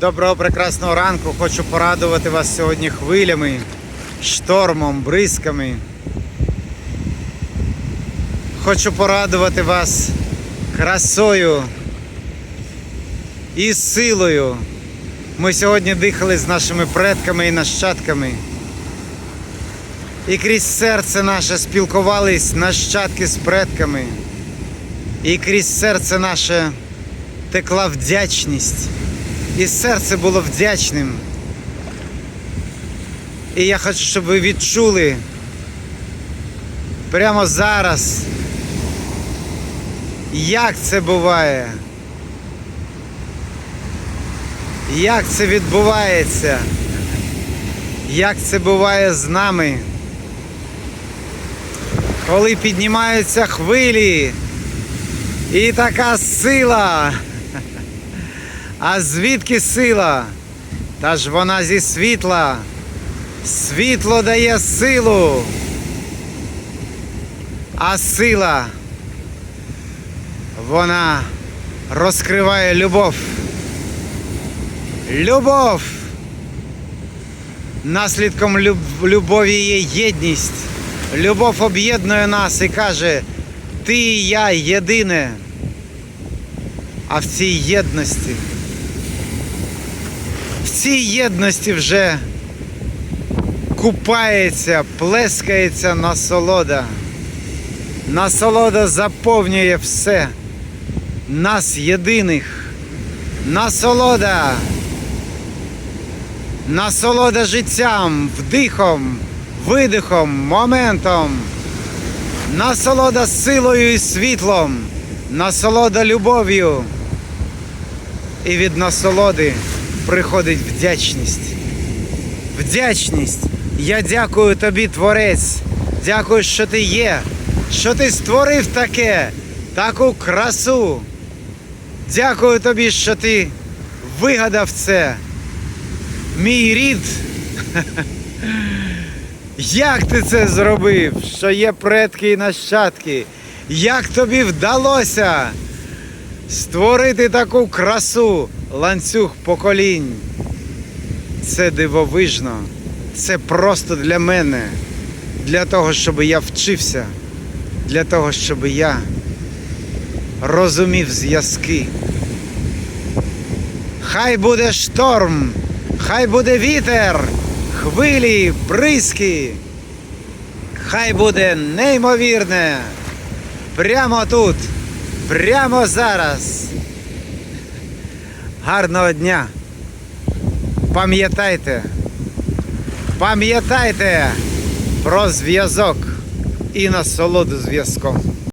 Доброго прекрасного ранку. Хочу порадувати вас сьогодні хвилями, штормом, бризками. Хочу порадувати вас красою і силою. Ми сьогодні дихали з нашими предками і нащадками. І крізь серце наше спілкувались нащадки з предками. І крізь серце наше текла вдячність. І серце було вдячним. І я хочу, щоб ви відчули прямо зараз, як це буває. Як це відбувається? Як це буває з нами? Коли піднімаються хвилі і така сила. А звідки сила? Та ж вона зі світла. Світло дає силу. А сила вона розкриває любов. Любов. Наслідком люб- любові є єдність. Любов об'єднує нас і каже, ти і я єдине. А в цій єдності, в цій єдності вже купається, плескається насолода. Насолода заповнює все. Нас єдиних. Насолода. Насолода життям, вдихом, видихом, моментом. Насолода силою і світлом. Насолода любов'ю. І від насолоди приходить вдячність. Вдячність. Я дякую тобі, Творець. Дякую, що ти є, що ти створив таке, таку красу. Дякую тобі, що ти вигадав це. Мій рід. Як ти це зробив? Що є предки і нащадки? Як тобі вдалося створити таку красу, ланцюг поколінь? Це дивовижно. Це просто для мене. Для того, щоб я вчився. Для того, щоб я розумів зв'язки. Хай буде шторм, хай буде вітер, хвилі, бризки. Хай буде неймовірне. Прямо тут, прямо зараз. Гарного дня. Пам'ятайте, пам'ятайте про зв'язок і насолоду зв'язком.